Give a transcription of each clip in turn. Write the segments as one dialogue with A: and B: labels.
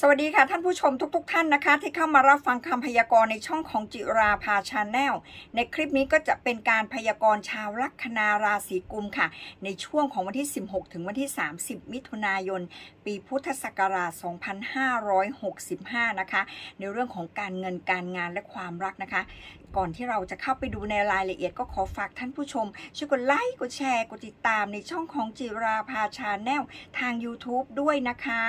A: สวัสดีค่ะท่านผู้ชมทุกๆท่านนะคะ ที่เข้ามารับฟังคำพยากรณ์ในช่องของจิราภาชาแนลในคลิปนี้ก็จะเป็นการพยากรณ์ชาวลัคนาราศีกุมค่ะ ในช่วงของวันที่ 16 ถึงวันที่ 30 มิถุนายน ปีพุทธศักราช 2565 นะคะ ในเรื่องของการเงินการงานและความรักนะคะ ก่อนที่เราจะเข้าไปดูในรายละเอียดก็ขอฝากท่านผู้ชม ช่วยกดไลค์กดแชร์กดติดตามในช่องของจิราภาชาแนลทาง YouTube ด้วยนะคะ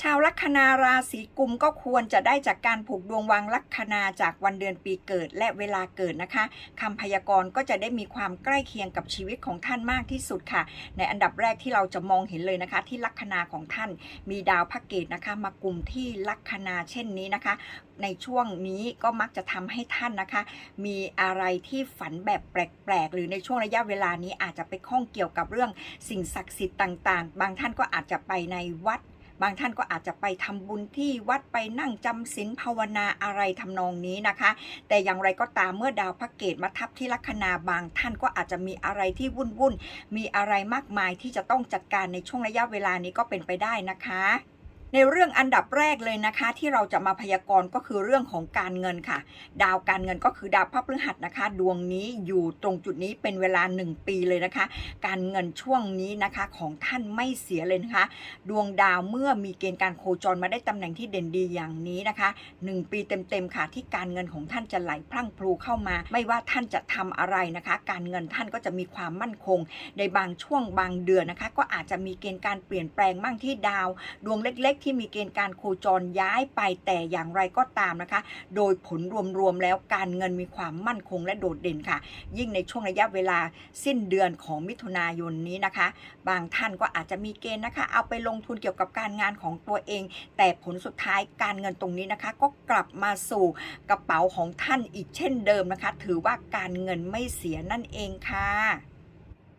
A: ชาวลัคนาราศีกุมก็ควรจะได้จากการผูกดวงวางลัคนาจากวันเดือนปีเกิดและเวลาเกิดนะคะคำพยากรณ์ก็จะได้มีความใกล้เคียงกับชีวิตของท่านมากที่สุดค่ะ ในอันดับแรกที่เราจะมองเห็นเลยนะคะ ที่ลัคนาของท่านมีดาวพระเกตนะคะ มากลุ่มที่ลัคนาเช่นนี้นะคะ ในช่วงนี้ก็มักจะทำให้ท่านนะคะ มีอะไรที่ฝันแบบแปลกๆ หรือในช่วงระยะเวลานี้อาจจะไปข้องเกี่ยวกับเรื่องสิ่งศักดิ์สิทธิ์ต่าง ๆ บางท่านก็อาจจะไปในวัด บางท่านก็อาจจะไปทำบุญที่วัดไปนั่งจำศีลภาวนาอะไรทำนองนี้นะคะ แต่อย่างไรก็ตามเมื่อดาวพระเกตมาทับที่ลัคนาบางท่านก็อาจจะมีอะไรที่วุ่นวุ่นมีอะไรมากมายที่จะต้องจัดการในช่วงระยะเวลานี้ก็เป็นไปได้นะคะ ในเรื่องอันดับแรกเลยนะคะ ที่เราจะมาพยากรณ์ก็คือเรื่องของการเงินค่ะ ดาวการเงินก็คือดาวพระพฤหัสนะคะ ดวงนี้อยู่ตรงจุดนี้เป็นเวลา 1 ปีเลยนะคะ การเงินช่วงนี้นะคะของท่านไม่เสียเลยนะคะ ดวงดาวเมื่อมีเกณฑ์การโคจรมาได้ตำแหน่งที่เด่นดีอย่างนี้นะคะ 1 ปีเต็มๆค่ะ ที่การเงินของท่านจะไหลพรั่งพลูเข้ามา ไม่ว่าท่านจะทำอะไรนะคะ การเงินท่านก็จะมีความมั่นคง ในบางช่วงบางเดือนนะคะ ก็อาจจะมีเกณฑ์การเปลี่ยนแปลงบ้างที่ดาว ดวงเล็กที่มีเกณฑ์การโคจรย้ายไปแต่อย่างไรก็ตามนะคะ โดยผลรวมๆแล้วการเงินมีความมั่นคงและโดดเด่นค่ะ ยิ่งในช่วงระยะเวลาสิ้นเดือนของมิถุนายนนี้นะคะ บางท่านก็อาจจะมีเกณฑ์นะคะ เอาไปลงทุนเกี่ยวกับการงานของตัวเอง แต่ผลสุดท้ายการเงินตรงนี้นะคะ ก็กลับมาสู่กระเป๋าของท่านอีกเช่นเดิมนะคะ ถือว่าการเงินไม่เสียนั่นเองค่ะ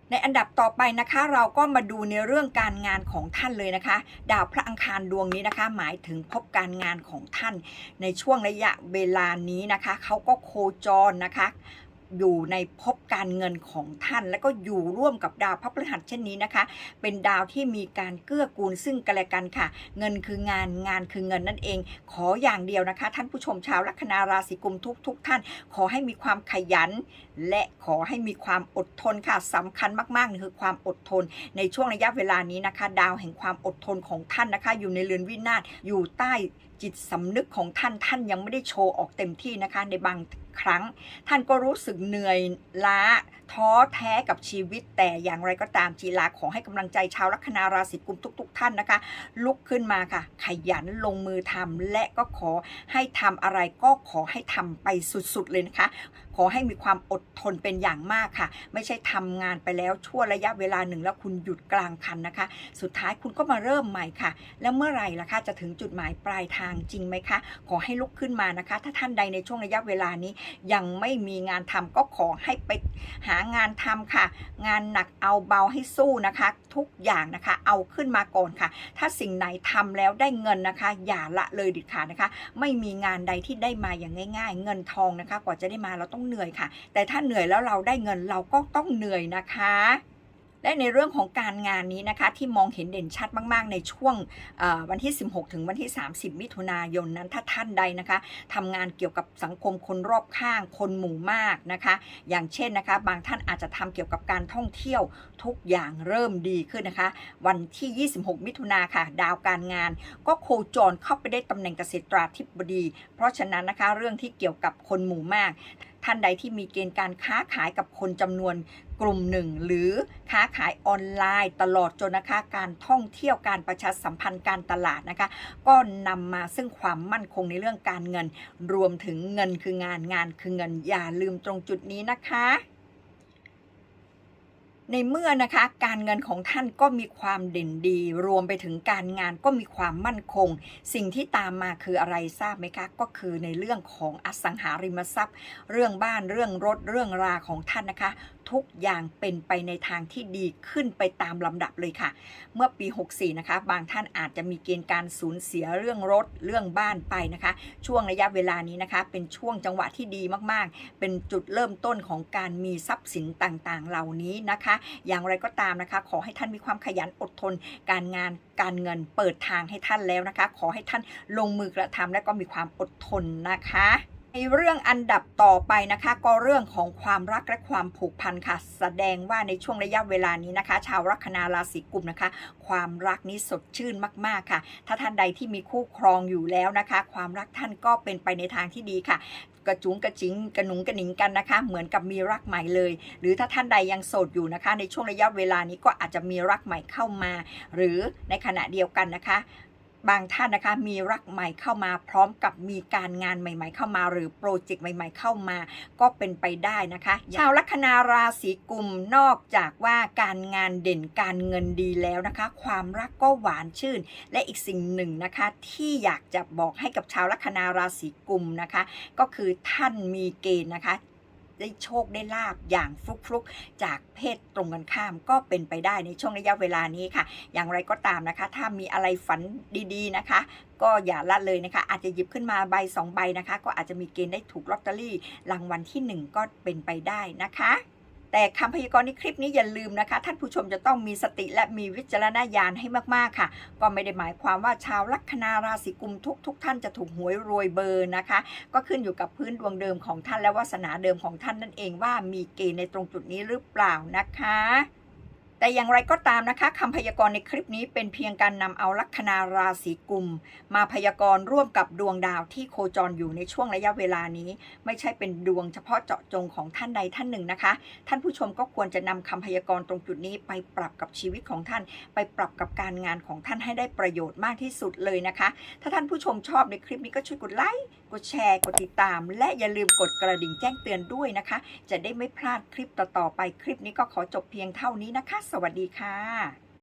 A: ในอันดับต่อไปนะคะ เราก็มาดูในเรื่องการงานของท่านเลยนะคะ ดาวพระอังคารดวงนี้นะคะ หมายถึงพบการงานของท่าน ในช่วงระยะเวลานี้นะคะเขาก็โคจรนะคะ อยู่ในภพการเงินของท่าน แล้วก็อยู่ร่วมกับดาวพระพฤหัสเช่นนี้นะคะ เป็นดาวที่มีการเกื้อกูลซึ่งกันและกันค่ะ เงินคืองานงานคือเงินนั่นเอง ขออย่างเดียวนะคะ ท่านผู้ชมชาวลัคนาราศีกุมทุกทุกๆท่าน ขอให้มีความขยัน และขอให้มีความอดทนค่ะสำคัญมากๆคือความอดทน ในช่วงระยะเวลานี้นะคะ ดาวแห่งความอดทนของท่านนะคะ อยู่ในเรือนวินาศอยู่ใต้จิตสำนึกของท่านท่านยังไม่ได้โชว์ออกเต็มที่นะคะในบาง ครั้ง ท่านก็รู้สึกเหนื่อยล้า ท้อแท้กับชีวิตแต่อย่างไรก็ตามจีลาขอให้กำลังใจชาวลัคนาราศีกุมทุกๆท่านนะคะ ลุกขึ้นมาค่ะ ขยันลงมือทำและก็ขอให้ทำอะไรก็ขอให้ทำไปสุดๆเลยนะคะ ขอให้มีความอดทนเป็นอย่างมากค่ะ ไม่ใช่ทำงานไปแล้วชั่วระยะเวลาหนึ่งแล้วคุณหยุดกลางคันนะคะ สุดท้ายคุณก็มาเริ่มใหม่ค่ะ แล้วเมื่อไหร่ล่ะคะจะถึงจุดหมายปลายทางจริงไหมคะ ขอให้ลุกขึ้นมานะคะ ถ้าท่านใดในช่วงระยะเวลานี้ยังไม่มีงานทำก็ขอให้ไปหางานทำค่ะ งานหนักเอาเบาให้สู้นะคะ ทุกอย่างนะคะ เอาขึ้นมาก่อนค่ะ ถ้าสิ่งไหนทำแล้วได้เงินนะคะ อย่าละเลยเดิขาดนะคะ ไม่มีงานใดที่ได้มาอย่างง่าย ๆ เงินทองนะคะ กว่าจะได้มาเราต้องเหนื่อยค่ะ แต่ถ้าเหนื่อยแล้วเราได้เงินเราก็ต้องเหนื่อยนะคะ และในเรื่องของการงานนี้นะคะที่มองเห็นเด่นชัดมาก ๆ ในช่วงวันที่ 16 ถึงวันที่ 30 มิถุนายนนั้นถ้าท่านใดนะคะทำงานเกี่ยวกับสังคมคนรอบข้างคนหมู่มากนะคะ อย่างเช่นนะคะ บางท่านอาจจะทำเกี่ยวกับการท่องเที่ยวทุกอย่างเริ่มดีขึ้นนะคะ วันที่ 26 มิถุนาค่ะ ดาวการงาน ก็โคจรเข้าไปได้ตำแหน่งเกษตราธิบดี เพราะฉะนั้นนะคะเรื่องที่เกี่ยวกับคนหมู่มาก ท่านใดที่มีเกณฑ์การค้าขายกับคนจำนวนกลุ่มหนึ่ง หรือค้าขายออนไลน์ ตลอดจนนะคะการท่องเที่ยวการประชาสัมพันธ์การตลาดนะคะ ก็นำมาซึ่งความมั่นคงในเรื่องการเงิน รวมถึงเงินคืองานงานคือเงินอย่าลืมตรงจุดนี้นะคะ ในเมื่อนะคะการเงินของท่านก็มีความเด่นดี รวมไปถึงการงานก็มีความมั่นคง สิ่งที่ตามมาคืออะไรทราบไหมคะก็คือในเรื่องของอสังหาริมทรัพย์ เรื่องบ้านเรื่องรถเรื่องราของท่านนะคะทุกอย่างเป็นไปในทางที่ดีขึ้นไปตามลำดับเลยค่ะ เมื่อปี 64 นะคะ บางท่านอาจจะมีเกณฑ์การสูญเสียเรื่องรถเรื่องบ้านไปนะคะ ช่วงระยะเวลานี้นะคะ เป็นช่วงจังหวะที่ดีมากๆ เป็นจุดเริ่มต้นของการมีทรัพย์สินต่างๆ เหล่านี้นะคะ อย่างไรก็ตามนะคะ ขอให้ท่านมีความขยันอดทน การงานการเงินเปิดทางให้ท่านแล้วนะคะ ขอให้ท่านลงมือกระทำและก็มีความอดทนนะคะ ในเรื่องอันดับต่อไปนะคะ ก็เรื่องของความรักและความผูกพันค่ะ แสดงว่าในช่วงระยะเวลานี้นะคะ ชาวลัคนาราศีกุมนะคะ ความรักนี้สดชื่นมากๆค่ะ ถ้าท่านใดที่มีคู่ครองอยู่แล้วนะคะ ความรักท่านก็เป็นไปในทางที่ดีค่ะกระจุงกระจิงกระหนุงกระหนิงกันนะคะ เหมือนกับมีรักใหม่เลย หรือถ้าท่านใดยังโสดอยู่นะคะ ในช่วงระยะเวลานี้ก็อาจจะมีรักใหม่เข้ามา หรือในขณะเดียวกันนะคะ บางท่านนะคะมีรักใหม่เข้ามาพร้อมกับมีการงานใหม่ ๆ เข้ามา หรือโปรเจกต์ใหม่ ๆ เข้ามา ก็เป็นไปได้นะคะชาวลัคนาราศีกุมนอกจากว่าการงานเด่นการเงินดีแล้วนะคะ ความรักก็หวานชื่น และอีกสิ่งหนึ่งนะคะที่อยากจะบอกให้กับชาวลัคนาราศีกุมนะคะ ก็คือท่านมีเกณฑ์นะคะ ได้โชคได้ลาบอย่างฟลุกๆ จากเพศตรงกันข้ามก็เป็นไปได้ในช่วงระยะเวลานี้ค่ะ อย่างไรก็ตามนะคะ ถ้ามีอะไรฝันดี ๆนะคะ ก็อย่าละเลยนะคะ อาจจะหยิบขึ้นมาใบสองใบนะคะ ก็อาจจะมีเกณฑ์ได้ถูกลอตเตอรี่รางวัลที่หนึ่งก็เป็นไปได้นะคะ แต่คำพยากรณ์ในคลิปนี้อย่าลืมนะคะ ท่านผู้ชมจะต้องมีสติและมีวิจารณญาณให้มากๆค่ะ ก็ไม่ได้หมายความว่าชาวลัคนาราศีกุมทุกทุกท่านจะถูกหวยรวยเบอร์นะคะ ก็ขึ้นอยู่กับพื้นดวงเดิมของท่านและวาสนาเดิมของท่านนั่นเองว่ามีเกณฑ์ในตรงจุดนี้หรือเปล่านะคะ แต่อย่างไรก็ตามนะคะคำพยากรณ์ในคลิปนี้เป็นเพียงการนำเอาลัคนาราศีกุม มาพยากรณ์ร่วมกับดวงดาวที่โคจรอยู่ในช่วงระยะเวลานี้ ไม่ใช่เป็นดวงเฉพาะเจาะจงของท่านใดท่านหนึ่งนะคะ ท่านผู้ชมก็ควรจะนำคำพยากรณ์ตรงจุดนี้ไปปรับกับชีวิตของท่าน ไปปรับกับการงานของท่านให้ได้ประโยชน์มากที่สุดเลยนะคะ ถ้าท่านผู้ชมชอบในคลิปนี้ก็ช่วยกดไลค์กดแชร์ กดติดตาม และอย่าลืมกดกระดิ่งแจ้งเตือนด้วยนะคะ จะได้ไม่พลาดคลิปต่อๆไปคลิปนี้ก็ขอจบเพียงเท่านี้นะคะสวัสดีค่ะ